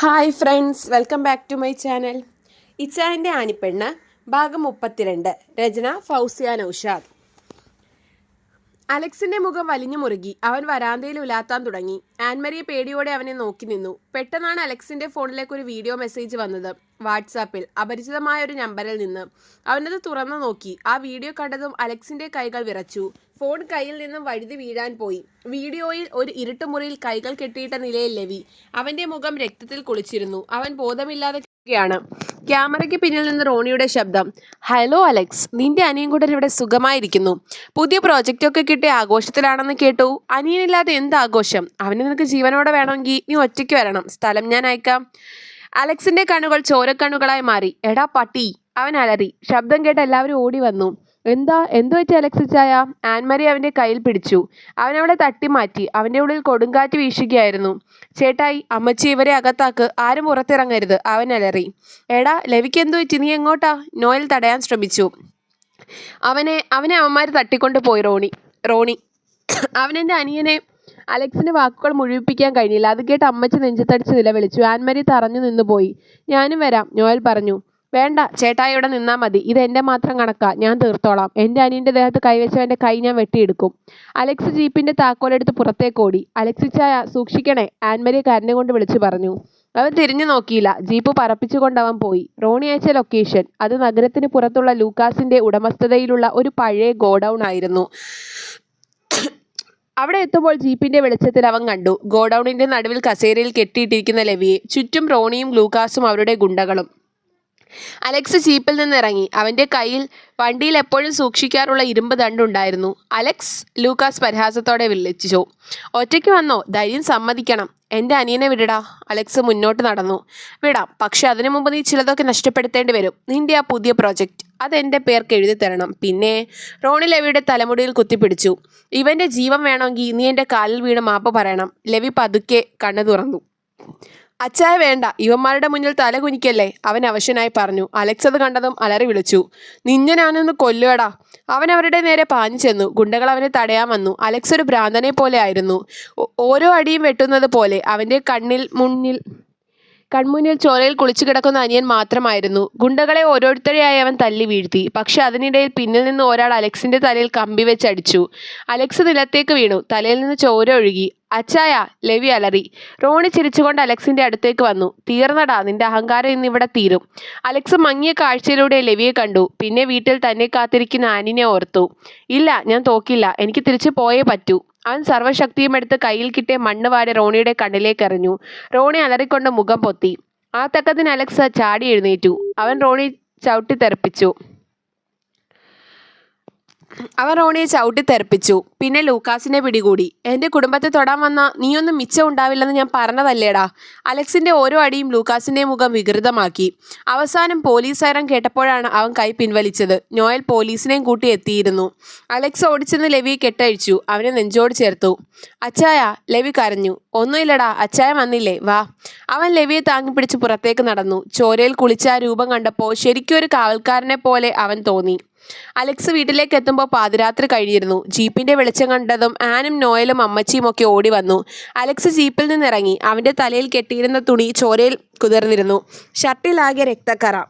Hi friends welcome back to my channel ഇച്ചായന്റെ ആനിപ്പെണ്ണ് ഭാഗം മുപ്പത്തിരണ്ട്. രചന ഫൗസിയ നൌഷാദ്. അലക്സിന്റെ മുഖം വലിഞ്ഞു മുറുകി. അവൻ വരാന്തയിൽ ഉലാത്താൻ തുടങ്ങി. ആൻമരിയെ പേടിയോടെ അവനെ നോക്കി നിന്നു. പെട്ടെന്നാണ് അലക്സിന്റെ ഫോണിലേക്ക് ഒരു വീഡിയോ മെസ്സേജ് വന്നത്. വാട്സാപ്പിൽ അപരിചിതമായ ഒരു നമ്പറിൽ നിന്ന്. അവനത് തുറന്നു നോക്കി. ആ വീഡിയോ കണ്ടതും അലക്സിന്റെ കൈകൾ വിറച്ചു. ഫോൺ കയ്യിൽ നിന്നും വഴുതി വീഴാൻ പോയി. വീഡിയോയിൽ ഒരു ഇരുട്ടുമുറിയിൽ കൈകൾ കെട്ടിയിട്ട നിലയിൽ ലവി. അവന്റെ മുഖം രക്തത്തിൽ കുളിച്ചിരുന്നു. അവൻ ബോധമില്ലാതെ ാണ് ക്യാമറയ്ക്ക് പിന്നിൽ നിന്ന് റോണിയുടെ ശബ്ദം ഹലോ അലക്സ് നിന്റെ അനിയൻ കൂടെ ഇവിടെ സുഖമായിരിക്കുന്നു. പുതിയ പ്രോജക്റ്റ് ഒക്കെ കിട്ടിയ ആഘോഷത്തിലാണെന്ന് കേട്ടു. അനിയനില്ലാതെ എന്ത് ആഘോഷം? അവന് നിനക്ക് ജീവനോടെ വേണമെങ്കിൽ നീ ഒറ്റയ്ക്ക് വരണം. സ്ഥലം ഞാൻ അയക്കാം. അലക്സിന്റെ കണ്ണുകൾ ചോരക്കണ്ണുകളായി മാറി. എടാ പട്ടി. അവൻ അലറി. ശബ്ദം കേട്ട് എല്ലാവരും ഓടി വന്നു. എന്താ എന്തു പറ്റി അലക്സിച്ചായ ചായ? ആൻമരി അവന്റെ കയ്യിൽ പിടിച്ചു. അവൻ അവളെ തട്ടി മാറ്റി അവന്റെ ഉള്ളിൽ കൊടുങ്കാറ്റ് വീശുകയായിരുന്നു. ചേട്ടായി അമ്മച്ചി ഇവരെ അകത്താക്ക് ആരും പുറത്തിറങ്ങരുത് അവൻ അലറി. എടാ ലവിക്ക് എന്തു പറ്റി? നീ എങ്ങോട്ടാ? നോയൽ തടയാൻ ശ്രമിച്ചു. അവനെ അവനെ അവന്മാർ തട്ടിക്കൊണ്ട് പോയി റോണി. റോണി. അവനെന്റെ അനിയനെ അലക്സിന്റെ വാക്കുകൾ മുഴുവിപ്പിക്കാൻ കഴിഞ്ഞില്ല. അത് കേട്ട് അമ്മച്ചി നെഞ്ചത്തടിച്ച് നിലവിളിച്ചു. ആൻമരി തറഞ്ഞു നിന്ന് പോയി ഞാനും വരാം നോയൽ പറഞ്ഞു. വേണ്ട ചേട്ടായി ഇവിടെ നിന്നാൽ മതി. ഇത് എന്റെ മാത്രം കണക്കാ. ഞാൻ തീർത്തോളാം. എന്റെ അനിയന്റെ ദേഹത്ത് കൈവച്ചവന്റെ കൈ ഞാൻ വെട്ടിയെടുക്കും. അലക്സ് ജീപ്പിന്റെ താക്കോലെടുത്ത് പുറത്തേക്ക് ഓടി. അലക്സിച്ചായ സൂക്ഷിക്കണേ. ആൻമരി കരഞ്ഞുകൊണ്ട് വിളിച്ചു പറഞ്ഞു. അവൻ തിരിഞ്ഞു നോക്കിയില്ല. ജീപ്പ് പറപ്പിച്ചുകൊണ്ട് അവൻ പോയി. റോണി അയച്ച ലൊക്കേഷൻ. അത് നഗരത്തിന് പുറത്തുള്ള ലൂക്കാസിന്റെ ഉടമസ്ഥതയിലുള്ള ഒരു പഴയ ഗോഡൗൺ ആയിരുന്നു. അവിടെ എത്തുമ്പോൾ ജീപ്പിന്റെ വെളിച്ചത്തിൽ അവൻ കണ്ടു. ഗോഡൌണിന്റെ നടുവിൽ കസേരയിൽ കെട്ടിയിട്ടിരിക്കുന്ന ലവിയെ. ചുറ്റും റോണിയും ലൂക്കാസും അവരുടെ ഗുണ്ടകളും. അലക്സ് ജീപ്പിൽ നിന്ന് ഇറങ്ങി അവന്റെ കയ്യിൽ വണ്ടിയിൽ എപ്പോഴും സൂക്ഷിക്കാറുള്ള ഇരുമ്പ് ദണ്ടുണ്ടായിരുന്നു അലക്സ് ലൂക്കാസ് പരിഹാസത്തോടെ വിളിച്ചു. ഒറ്റയ്ക്ക് വന്നോ? ധൈര്യം സമ്മതിക്കണം. എന്റെ അനിയനെ വിടടാ. അലക്സ് മുന്നോട്ട് നടന്നു. വിടാം. പക്ഷെ അതിനു മുമ്പ് നീ ചിലതൊക്കെ നഷ്ടപ്പെടുത്തേണ്ടി വരും. നിന്റെ ആ പുതിയ പ്രോജക്റ്റ് അതെന്റെ പേർക്ക് എഴുതി തരണം. പിന്നെ റോണി ലെവിയുടെ തലമുടിയിൽ കുത്തിപ്പിടിച്ചു. ഇവന്റെ ജീവൻ വേണമെങ്കിൽ നീ എന്റെ കാലിൽ വീണ് മാപ്പ് പറയണം. ലെവി പതുക്കെ കണ്ണു തുറന്നു. അച്ചായ വേണ്ട ഇവന്മാരുടെ മുന്നിൽ തല കുനിക്കല്ലേ? അവൻ അവശനായി പറഞ്ഞു. അലക്സ് അത് കണ്ടതും അലറി വിളിച്ചു. നിഞ്ഞനാണെന്ന് കൊല്ലുവടാ. അവൻ അവരുടെ നേരെ പാഞ്ഞു ചെന്നു. ഗുണ്ടകൾ അവനെ തടയാൻ വന്നു. അലക്സ് ഒരു ഭ്രാന്തനെ പോലെ ആയിരുന്നു. ഓരോ അടിയും വെട്ടുന്നത് പോലെ അവന്റെ കണ്ണിൽ മുന്നിൽ കൺമുന്നിൽ ചോരയിൽ കുളിച്ചു കിടക്കുന്ന അനിയൻ മാത്രമായിരുന്നു. ഗുണ്ടകളെ ഓരോരുത്തരെയായി അവൻ തല്ലി വീഴ്ത്തി. പക്ഷെ അതിനിടയിൽ പിന്നിൽ നിന്ന് ഒരാൾ അലക്സിന്റെ തലയിൽ കമ്പി വെച്ചടിച്ചു അലക്സ് നിലത്തേക്ക് വീണു. തലയിൽ നിന്ന് ചോര ഒഴുകി. അച്ചായ ലെവി അലറി. റോണി ചിരിച്ചുകൊണ്ട് അലക്സിന്റെ അടുത്തേക്ക് വന്നു. തീർന്നടാ നിന്റെ അഹങ്കാരം ഇന്ന് ഇവിടെ തീരും. അലക്സ് മങ്ങിയ കാഴ്ചയിലൂടെ ലെവിയെ കണ്ടു. പിന്നെ വീട്ടിൽ തന്നെ കാത്തിരിക്കുന്ന ആനിനെ ഓർത്തു. ഇല്ല ഞാൻ തോക്കില്ല. എനിക്ക് തിരിച്ചു പോയേ പറ്റൂ. അവൻ സർവശക്തിയും എടുത്ത് കയ്യിൽ കിട്ടിയ മണ്ണ് വാരി റോണിയുടെ കണ്ണിലേക്ക് എറിഞ്ഞു. റോണി അലറിക്കൊണ്ട് മുഖം പൊത്തി. ആ തക്കത്തിന് അലക്സ ചാടി എഴുന്നേറ്റു. അവൻ റോണി ചവിട്ടി തെറിപ്പിച്ചു. അവൻ റോണിയെ ചവിട്ടി തെറിപ്പിച്ചു. പിന്നെ ലൂക്കാസിനെ പിടികൂടി. എന്റെ കുടുംബത്തെ തൊടാൻ വന്ന നീയൊന്നും മിച്ചം ഉണ്ടാവില്ലെന്ന് ഞാൻ പറഞ്ഞതല്ലേടാ? അലക്സിന്റെ ഓരോ അടിയും ലൂക്കാസിന്റെ മുഖം വികൃതമാക്കി. അവസാനം പോലീസ് സൈറം കേട്ടപ്പോഴാണ് അവൻ കൈ പിൻവലിച്ചത്. നോയൽ പോലീസിനെയും കൂട്ടി എത്തിയിരുന്നു. അലക്സ് ഓടിച്ചെന്ന് ലവി കെട്ടഴിച്ചു. അവനെ നെഞ്ചോട് ചേർത്തു. അച്ചായ ലവി കരഞ്ഞു. ഒന്നുമില്ലടാ അച്ചായ വന്നില്ലേ? വാ. അവൻ ലെവിയെ താങ്ങിപ്പിടിച്ച് പുറത്തേക്ക് നടന്നു. ചോരയിൽ കുളിച്ച രൂപം കണ്ടപ്പോൾ ശരിക്കും ഒരു കാവൽക്കാരനെ പോലെ അവൻ തോന്നി. അലക്സ് വീട്ടിലേക്ക് എത്തുമ്പോൾ പാതിരാത്രി കഴിഞ്ഞിരുന്നു. ജീപ്പിന്റെ വെളിച്ചം കണ്ടതും ആനും നോയലും അമ്മച്ചിയും ഒക്കെ ഓടി വന്നു. അലക്സ് ജീപ്പിൽ നിന്നിറങ്ങി. അവന്റെ തലയിൽ കെട്ടിയിരുന്ന തുണി ചോരയിൽ കുതിർന്നിരുന്നു. ഷർട്ടിലാകെ രക്തക്കറ.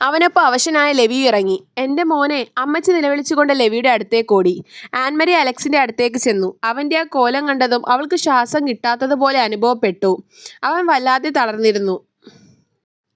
അവനൊപ്പം അവശനായ ലവി ഇറങ്ങി. എന്റെ മോനെ അമ്മച്ചി നിലവിളിച്ചുകൊണ്ട് ലവിയുടെ അടുത്തേക്ക് ഓടി. ആൻമരി അലക്സിന്റെ അടുത്തേക്ക് ചെന്നു. അവന്റെ ആ കോലം കണ്ടതും അവൾക്ക് ശ്വാസം കിട്ടാത്തതുപോലെ അനുഭവപ്പെട്ടു. അവൻ വല്ലാതെ തളർന്നിരുന്നു.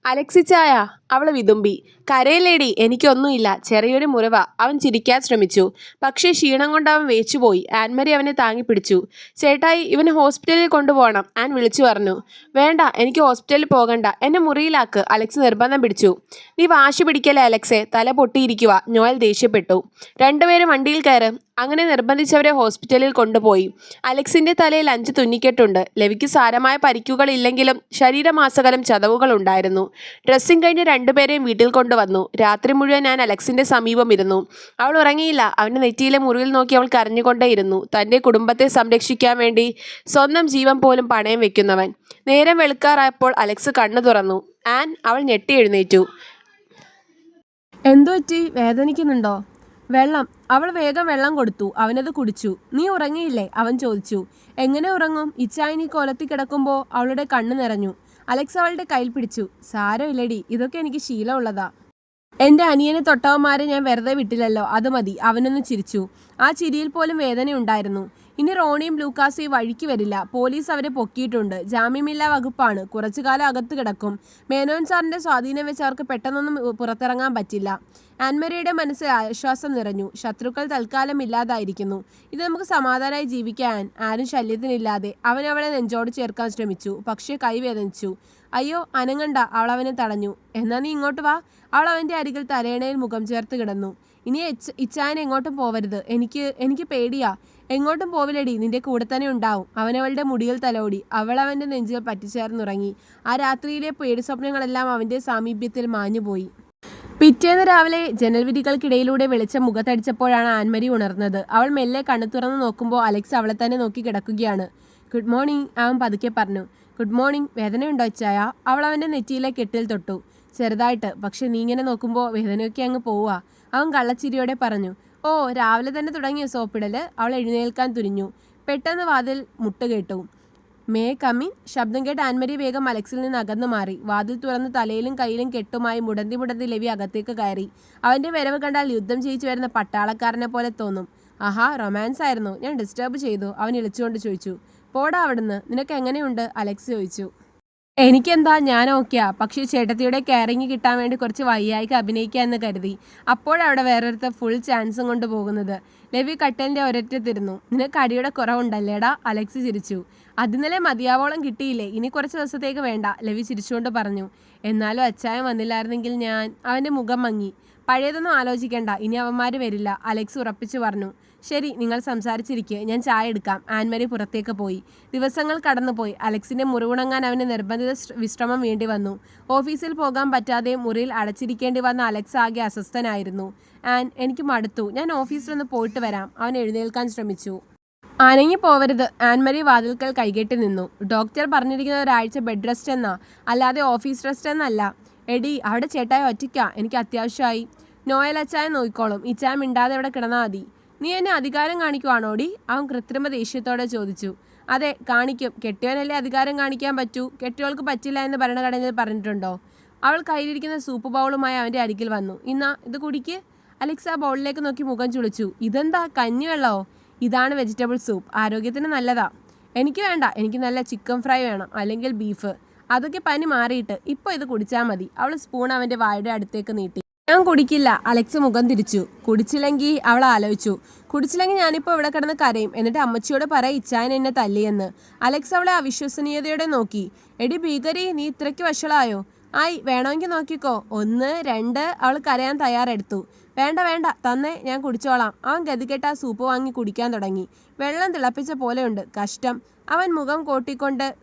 അലക്സിച്ചായ അവൾ വിതുമ്പി. കരയിലേടി എനിക്കൊന്നുമില്ല. ചെറിയൊരു മുറിവ. അവൻ ചിരിക്കാൻ ശ്രമിച്ചു. പക്ഷേ ക്ഷീണം കൊണ്ട് അവൻ വേച്ചുപോയി. ആൻമരി അവനെ താങ്ങി പിടിച്ചു ചേട്ടായി ഇവനെ ഹോസ്പിറ്റലിൽ കൊണ്ടുപോകണം. ആൻ വിളിച്ചു പറഞ്ഞു. വേണ്ട എനിക്ക് ഹോസ്പിറ്റലിൽ പോകണ്ട. എന്നെ മുറിയിലാക്ക്. അലക്സ് നിർബന്ധം പിടിച്ചു. നീ വാശി പിടിക്കലേ അലക്സെ? തല പൊട്ടിയിരിക്കുക നോയൽ ദേഷ്യപ്പെട്ടു. രണ്ടുപേരും വണ്ടിയിൽ കയറ് അങ്ങനെ നിർബന്ധിച്ചവരെ ഹോസ്പിറ്റലിൽ കൊണ്ടുപോയി. അലക്സിന്റെ തലയിൽ അഞ്ച് തുന്നിക്കെട്ടുണ്ട്. ലവിക്ക് സാരമായ പരിക്കുകളില്ലെങ്കിലും ശരീരമാസകലം ചതവുകൾ ഉണ്ടായിരുന്നു ഡ്രസ്സിംഗ് കഴിഞ്ഞ് രണ്ടുപേരെയും വീട്ടിൽ കൊണ്ടുവന്നു. രാത്രി മുഴുവൻ ഞാൻ അലക്സിന്റെ സമീപം ഇരുന്നു. അവൾ ഉറങ്ങിയില്ല. അവന്റെ നെറ്റിയിലെ മുറിവിൽ നോക്കി അവൾ കരഞ്ഞുകൊണ്ടേയിരുന്നു തന്റെ കുടുംബത്തെ സംരക്ഷിക്കാൻ വേണ്ടി സ്വന്തം ജീവൻ പോലും പണയം വെക്കുന്നവൻ. നേരം വെളുക്കാറായപ്പോൾ അലക്സ് കണ്ണു തുറന്നു. ആൻ അവൾ ഞെട്ടി എഴുന്നേറ്റു. എന്തോ പറ്റി? വേദനിക്കുന്നുണ്ടോ? വെള്ളം. അവൾ വേഗം വെള്ളം കൊടുത്തു. അവനത് കുടിച്ചു. നീ ഉറങ്ങിയില്ലേ? അവൻ ചോദിച്ചു. എങ്ങനെ ഉറങ്ങും? ഇച്ചായനി കൊലത്തി കിടക്കുമ്പോൾ അവളുടെ കണ്ണ് നിറഞ്ഞു. അലക്സ് അവളുടെ കയ്യിൽ പിടിച്ചു. സാരമില്ലടി. ഇതൊക്കെ എനിക്ക് ശീലമുള്ളതാ. എന്റെ അനിയനെ തൊട്ടവന്മാരെ ഞാൻ വെറുതെ വിട്ടില്ലല്ലോ അത് മതി. അവനൊന്ന് ചിരിച്ചു. ആ ചിരിയിൽ പോലും വേദനയുണ്ടായിരുന്നു. ഇനി റോണിയും ലൂക്കാസും ഈ വഴിക്ക് വരില്ല. പോലീസ് അവരെ പൊക്കിയിട്ടുണ്ട്. ജാമ്യമില്ലാ വകുപ്പാണ്. കുറച്ചു കാലം അകത്ത് കിടക്കും. മേനോൻ സാറിന്റെ സ്വാധീനം വെച്ച് അവർക്ക് പെട്ടെന്നൊന്നും പുറത്തിറങ്ങാൻ പറ്റില്ല. ആൻമരിയുടെ മനസ്സിൽ ആശ്വാസം നിറഞ്ഞു. ശത്രുക്കൾ തൽക്കാലം ഇല്ലാതായിരിക്കുന്നു. ഇത് നമുക്ക് സമാധാനമായി ജീവിക്കാൻ ആരും ശല്യത്തിനില്ലാതെ അവൻ അവളെ നെഞ്ചോട് ചേർക്കാൻ ശ്രമിച്ചു. പക്ഷേ കൈ വേദനിച്ചു. അയ്യോ അനങ്ങണ്ട അവൾ അവനെ തടഞ്ഞു. എന്നാ നീ ഇങ്ങോട്ട് വാ. അവൾ അവന്റെ അരികിൽ തലയണയിൽ മുഖം ചേർത്ത് കിടന്നു. ഇനി എച്ച് ഇച്ചായൻ എങ്ങോട്ടും പോവരുത്. എനിക്ക് എനിക്ക് പേടിയാ. എങ്ങോട്ടും പോവില്ലടി നിന്റെ കൂടെ തന്നെ ഉണ്ടാവും. അവനവളുടെ മുടിയിൽ തലോടി. അവൾ അവന്റെ നെഞ്ചിൽ പറ്റിച്ചേർന്നുറങ്ങി. ആ രാത്രിയിലെ പേടി സ്വപ്നങ്ങളെല്ലാം അവന്റെ സാമീപ്യത്തിൽ മാഞ്ഞുപോയി. പിറ്റേന്ന് രാവിലെ ജനൽവിധികൾക്കിടയിലൂടെ വെളിച്ചം മുഖത്തടിച്ചപ്പോഴാണ് ആൻമരി ഉണർന്നത്. അവൾ മെല്ലെ കണ്ണു തുറന്ന് നോക്കുമ്പോൾ അലക്സ് അവളെ തന്നെ നോക്കി കിടക്കുകയാണ്. ഗുഡ് മോർണിംഗ് അവൻ പതുക്കെ പറഞ്ഞു. ഗുഡ് മോർണിംഗ് വേദനയുണ്ടോ ചായ അവൾ അവന്റെ നെറ്റിയിലെ കെട്ടിൽ തൊട്ടു. ചെറുതായിട്ട് പക്ഷെ നീ ഇങ്ങനെ നോക്കുമ്പോൾ വേദനയൊക്കെ അങ്ങ് പോവുക. അവൻ കള്ളച്ചിരിയോടെ പറഞ്ഞു. ഓ രാവിലെ തന്നെ തുടങ്ങിയ സോപ്പിടൽ അവൾ എഴുന്നേൽക്കാൻ തുനിഞ്ഞു. പെട്ടെന്ന് വാതിൽ മുട്ട് കേട്ടു. മേ കമ്മി ശബ്ദം കേട്ട് ആൻമരി വേഗം അലക്സിൽ നിന്ന് അകന്നു മാറി. വാതിൽ തുറന്ന് തലയിലും കയ്യിലും കെട്ടുമായി മുടന്തി മുടന്തി ലവി അകത്തേക്ക് കയറി. അവന്റെ വരവ് കണ്ടാൽ യുദ്ധം ജയിച്ചു വരുന്ന പട്ടാളക്കാരനെ പോലെ തോന്നും. ആഹാ റൊമാൻസ് ആയിരുന്നു ഞാൻ ഡിസ്റ്റർബ് ചെയ്തു. അവൻ ഇളിച്ചുകൊണ്ട് ചോദിച്ചു. പോടാ അവിടുന്ന്. നിനക്ക് എങ്ങനെയുണ്ട്? അലക്സ് ചോദിച്ചു. എനിക്കെന്താ ഞാൻ ഓക്കെയാ. പക്ഷേ ചേട്ടത്തിയുടെ കെയറിങ് കിട്ടാൻ വേണ്ടി കുറച്ച് വയ്യായിക്ക് അഭിനയിക്കുക എന്ന് കരുതി. അപ്പോഴവിടെ വേറൊരുത്ത ഫുൾ ചാൻസും കൊണ്ട് പോകുന്നത്. ലവി കട്ടലിന്റെ ഒരറ്റത്തിരുന്നു. നിനക്ക് അടിയുടെ കുറവുണ്ടല്ലേടാ? അലക്സ് ചിരിച്ചു. അതിന്നലെ മതിയാവോളം കിട്ടിയില്ലേ? ഇനി കുറച്ച് ദിവസത്തേക്ക് വേണ്ട ലവി ചിരിച്ചുകൊണ്ട് പറഞ്ഞു. എന്നാലും അച്ചായം വന്നില്ലായിരുന്നെങ്കിൽ ഞാൻ അവന്റെ മുഖം മങ്ങി. പഴയതൊന്നും ആലോചിക്കേണ്ട. ഇനി അവന്മാർ വരില്ല. അലക്സ് ഉറപ്പിച്ചു പറഞ്ഞു. ശരി നിങ്ങൾ സംസാരിച്ചിരിക്കുക ഞാൻ ചായ എടുക്കാം. ആൻമരി പുറത്തേക്ക് പോയി. ദിവസങ്ങൾ കടന്നുപോയി. അലക്സിന്റെ മുറിവുണങ്ങാൻ അവന് നിർബന്ധിത വിശ്രമം വേണ്ടി വന്നു. ഓഫീസിൽ പോകാൻ പറ്റാതെ മുറിയിൽ അടച്ചിരിക്കേണ്ടി വന്ന അലക്സ് ആകെ അസ്വസ്ഥനായിരുന്നു. ആൻ എനിക്ക് മടുത്തു. ഞാൻ ഓഫീസിലൊന്ന് പോയിട്ട് വരാം. അവൻ എഴുന്നേൽക്കാൻ ശ്രമിച്ചു. അനങ്ങി പോവരുത് ആൻമരി വാതിൽക്കൽ കൈകെട്ടി നിന്നു. ഡോക്ടർ പറഞ്ഞിരിക്കുന്ന ഒരാഴ്ച ബെഡ് റെസ്റ്റ് എന്നാ? അല്ലാതെ ഓഫീസ് റെസ്റ്റ് എന്നല്ല. എടി അവിടെ ചേട്ടായി ഒറ്റയ്ക്കാ. എനിക്ക് അത്യാവശ്യമായി. നോയൽ അച്ചായ നോക്കിക്കോളും ഇച്ചായ മിണ്ടാതെ ഇവിടെ കിടന്നാൽ മതി. നീ എന്നെ അധികാരം കാണിക്കുവാണോടി? അവൻ കൃത്രിമ ദേഷ്യത്തോടെ ചോദിച്ചു. അതെ കാണിക്കും. കെട്ടിയവനല്ലേ അധികാരം കാണിക്കാൻ പറ്റൂ? കെട്ടിയവൾക്ക് പറ്റില്ല എന്ന് ഭരണഘടനയിൽ പറഞ്ഞിട്ടുണ്ടോ? അവൾ കയ്യിലിരിക്കുന്ന സൂപ്പ് ബൗളുമായി അവന്റെ അരികിൽ വന്നു. ഇന്നാ ഇത് കുടിക്ക്. അലക്സ് ബൗളിലേക്ക് നോക്കി മുഖം ചുളിച്ചു. ഇതെന്താ കഞ്ഞിവെള്ളോ ഇതാണ് വെജിറ്റബിൾ സൂപ്പ്. ആരോഗ്യത്തിന് നല്ലതാ. എനിക്ക് വേണ്ട. എനിക്ക് നല്ല ചിക്കൻ ഫ്രൈ വേണം അല്ലെങ്കിൽ ബീഫ്. അതൊക്കെ പനി മാറിയിട്ട് ഇപ്പോൾ ഇത് കുടിച്ചാൽ മതി. അവൾ സ്പൂൺ അവന്റെ വായുടെ അടുത്തേക്ക് നീട്ടി. ഞാൻ കുടിക്കില്ല. അലക്സ് മുഖം തിരിച്ചു. കുടിച്ചില്ലെങ്കിൽ അവൾ ആലോചിച്ചു. കുടിച്ചില്ലെങ്കിൽ ഞാനിപ്പോൾ ഇവിടെ കിടന്ന് കരയും. എന്നിട്ട് അമ്മച്ചിയോട് പറ ഇച്ചായൻ എന്നെ തല്ലിയെന്ന്. അലക്സ് അവളെ അവിശ്വസനീയതയോടെ നോക്കി. എടി ഭീകരി നീ ഇത്രയ്ക്ക് വഷളായോ? ആയി വേണമെങ്കിൽ നോക്കിക്കോ. ഒന്ന് രണ്ട് അവൾ കരയാൻ തയ്യാറെടുത്തു. വേണ്ട വേണ്ട തന്നെ ഞാൻ കുടിച്ചോളാം. അവൻ ഗതികെട്ട് സൂപ്പ് വാങ്ങി കുടിക്കാൻ തുടങ്ങി. വെള്ളം തിളപ്പിച്ച പോലെയുണ്ട്. കഷ്ടം. അവൻ മുഖം കോട്ടിക്കൊണ്ട്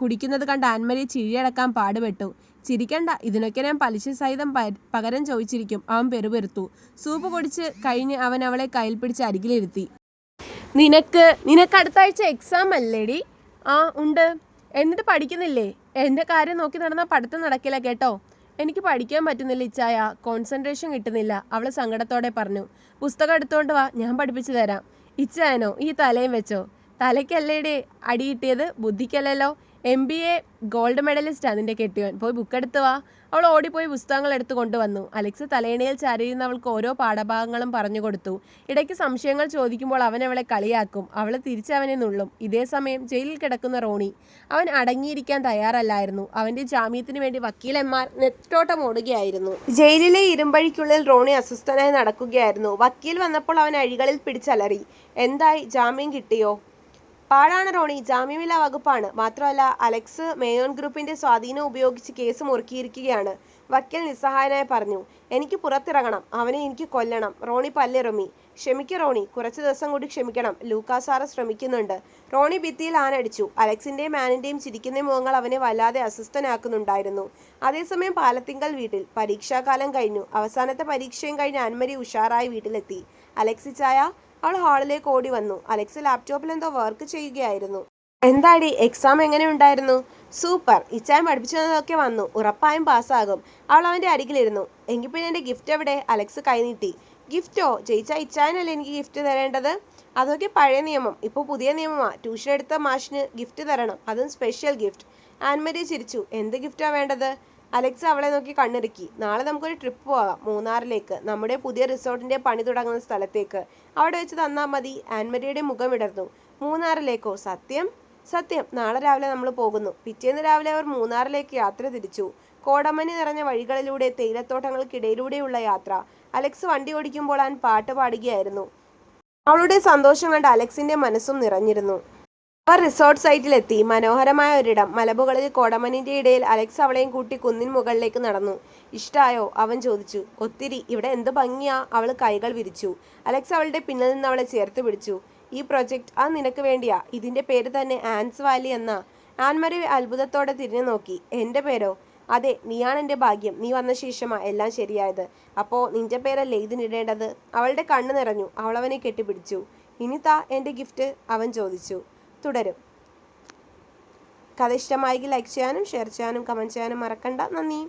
കുടിക്കുന്നത് കണ്ട് ആൻമരി ചിഴിയടക്കാൻ പാടുപെട്ടു. ചിരിക്കണ്ട. ഇതിനൊക്കെ ഞാൻ പലിശ സഹിതം പകരം ചോദിച്ചിരിക്കും. അവൻ പെരുപെരുത്തു സൂപ്പ് കുടിച്ച് കഴിഞ്ഞ് അവൻ അവളെ കയ്യിൽ പിടിച്ച് അരികിലിരുത്തി. നിനക്ക് നിനക്ക് അടുത്ത ആഴ്ച എക്സാം അല്ലേടി? ആ ഉണ്ട്. എന്നിട്ട് പഠിക്കുന്നില്ലേ? എന്റെ കാര്യം നോക്കി നടന്നാൽ പഠിത്തം നടക്കില്ല കേട്ടോ. എനിക്ക് പഠിക്കാൻ പറ്റുന്നില്ല ഇച്ചായ. കോൺസെൻട്രേഷൻ കിട്ടുന്നില്ല. അവൾ സങ്കടത്തോടെ പറഞ്ഞു. പുസ്തകം എടുത്തോണ്ട് വാ. ഞാൻ പഠിപ്പിച്ചു തരാം. ഇച്ചായനോ? ഈ തലയും വെച്ചോ? തലയ്ക്കല്ലേടെ അടി കിട്ടിയത്? ബുദ്ധിക്കല്ലല്ലോ. M B A gold medalist അതിന്റെ കെട്ടിയവൻ പോയി ബുക്ക് എടുത്ത് വാ. അവൾ ഓടിപ്പോയി പുസ്തകങ്ങൾ എടുത്തു കൊണ്ടുവന്നു. അലക്സ് തലേണയിൽ ചാരിയിരുന്ന അവൾക്ക് ഓരോ പാഠഭാഗങ്ങളും പറഞ്ഞു കൊടുത്തു. ഇടയ്ക്ക് സംശയങ്ങൾ ചോദിക്കുമ്പോൾ അവൻ അവളെ കളിയാക്കും. അവൾ തിരിച്ചവനെ നുള്ളും. ഇതേ സമയം ജയിലിൽ കിടക്കുന്ന റോണി. അവൻ അടങ്ങിയിരിക്കാൻ തയ്യാറല്ലായിരുന്നു. അവന്റെ ജാമ്യത്തിന് വേണ്ടി വക്കീലന്മാർ നെറ്റോട്ടം ഓടുകയായിരുന്നു. ജയിലിലെ ഇരുമ്പഴിക്കുള്ളിൽ റോണി അസ്വസ്ഥനായി നടക്കുകയായിരുന്നു. വക്കീൽ വന്നപ്പോൾ അവൻ അഴികളിൽ പിടിച്ചലറി. എന്തായി? ജാമ്യം കിട്ടിയോ? പാഴാണ് റോണി. ജാമ്യമില്ലാ വകുപ്പാണ്. മാത്രമല്ല അലക്സ് മേയോൺ ഗ്രൂപ്പിന്റെ സ്വാധീനം ഉപയോഗിച്ച് കേസ് മുറുക്കിയിരിക്കുകയാണ്. വക്കീൽ നിസ്സഹായനായി പറഞ്ഞു എനിക്ക് പുറത്തിറങ്ങണം. അവനെ എനിക്ക് കൊല്ലണം. റോണി പല്ലിറമി. ക്ഷമിക്ക റോണി. കുറച്ച് ദിവസം കൂടി ക്ഷമിക്കണം. ലൂക്കാസാറ ശ്രമിക്കുന്നുണ്ട്. റോണി ഭിത്തിയിൽ ആനടിച്ചു. അലക്സിന്റെയും മാനിന്റെയും ചിരിക്കുന്ന മുഖങ്ങൾ അവനെ വല്ലാതെ അസ്വസ്ഥനാക്കുന്നുണ്ടായിരുന്നു. അതേസമയം പാലത്തിങ്കൽ വീട്ടിൽ പരീക്ഷാകാലം കഴിഞ്ഞു. അവസാനത്തെ പരീക്ഷയും കഴിഞ്ഞ് അൻമരി ഉഷാറായി വീട്ടിലെത്തി. അലക്സിച്ചായ അവൾ ഹാളിലേക്ക് ഓടി വന്നു. അലക്സ് ലാപ്ടോപ്പിൽ എന്തോ വർക്ക് ചെയ്യുകയായിരുന്നു. എന്താടി എക്സാം എങ്ങനെ ഉണ്ടായിരുന്നു? സൂപ്പർ ഇച്ചായം പഠിപ്പിച്ചു തന്നതൊക്കെ വന്നു. ഉറപ്പായും പാസ്സാകും അവൾ അവന്റെ അരികിലിരുന്നു. എങ്കിൽ പിന്നെ എന്റെ ഗിഫ്റ്റ് എവിടെ? അലക്സ് കൈനീട്ടി ഗിഫ്റ്റോ ജയിച്ച ഇച്ചായനല്ലേ എനിക്ക് ഗിഫ്റ്റ് തരേണ്ടത്? അതൊക്കെ പഴയ നിയമം. ഇപ്പോൾ പുതിയ നിയമമാണ് ട്യൂഷൻ എടുത്ത മാഷിന് ഗിഫ്റ്റ് തരണം. അതും സ്പെഷ്യൽ ഗിഫ്റ്റ് ആൻമരി ചിരിച്ചു. എന്ത് ഗിഫ്റ്റാണ് വേണ്ടത്? അലക്സ് അവളെ നോക്കി കണ്ണിറുക്കി. നാളെ നമുക്കൊരു ട്രിപ്പ് പോകാം മൂന്നാറിലേക്ക്. നമ്മുടെ പുതിയ റിസോർട്ടിന്റെ പണി തുടങ്ങുന്ന സ്ഥലത്തേക്ക്. അവിടെ വെച്ച് തന്നാൽ മതി. ആൻമരിയുടെ മുഖം ഇടർന്നു മൂന്നാറിലേക്കോ? സത്യം? സത്യം. നാളെ രാവിലെ നമ്മൾ പോകുന്നു. പിറ്റേന്ന് രാവിലെ അവർ മൂന്നാറിലേക്ക് യാത്ര തിരിച്ചു. കോടമഞ്ഞ് നിറഞ്ഞ വഴികളിലൂടെ തേയിലത്തോട്ടങ്ങൾക്കിടയിലൂടെയുള്ള യാത്ര. അലക്സ് വണ്ടി ഓടിക്കുമ്പോൾ ആൻ പാട്ട് പാടുകയായിരുന്നു. അവളുടെ സന്തോഷം കണ്ട് അലക്സിന്റെ മനസ്സും നിറഞ്ഞിരുന്നു. അവർ റിസോർട്ട് സൈറ്റിലെത്തി മനോഹരമായ ഒരിടം. മലമുകളിൽ കോടമഞ്ഞിന്റെ ഇടയിൽ അലക്സ് അവളെയും കൂട്ടി കുന്നിൻ മുകളിലേക്ക് നടന്നു. ഇഷ്ടായോ? അവൻ ചോദിച്ചു. ഒത്തിരി. ഇവിടെ എന്ത് ഭംഗിയാ? അവൾ കൈകൾ വിരിച്ചു. അലക്സ് അവളുടെ പിന്നിൽ നിന്ന് അവളെ ചേർത്ത് പിടിച്ചു. ഈ പ്രൊജക്റ്റ് ആ നിനക്ക് വേണ്ടിയാ. ഇതിന്റെ പേര് തന്നെ ആൻസ് വാലി എന്ന. ആൻമരി അത്ഭുതത്തോടെ തിരിഞ്ഞു നോക്കി. എന്റെ പേരോ? അതെ നീയാണ് എന്റെ ഭാഗ്യം. നീ വന്ന ശേഷമാ എല്ലാം ശരിയായത്. അപ്പോ നിന്റെ പേരല്ലേ ഇതിനിടേണ്ടത്? അവളുടെ കണ്ണ് നിറഞ്ഞു. അവളവനെ കെട്ടിപ്പിടിച്ചു. ഇനി താ എന്റെ ഗിഫ്റ്റ് അവൻ ചോദിച്ചു. തുടരും. കഥ ഇഷ്ടമായെങ്കിൽ ലൈക്ക് ചെയ്യാനും ഷെയർ ചെയ്യാനും കമന്റ് ചെയ്യാനും മറക്കണ്ട. നന്ദി.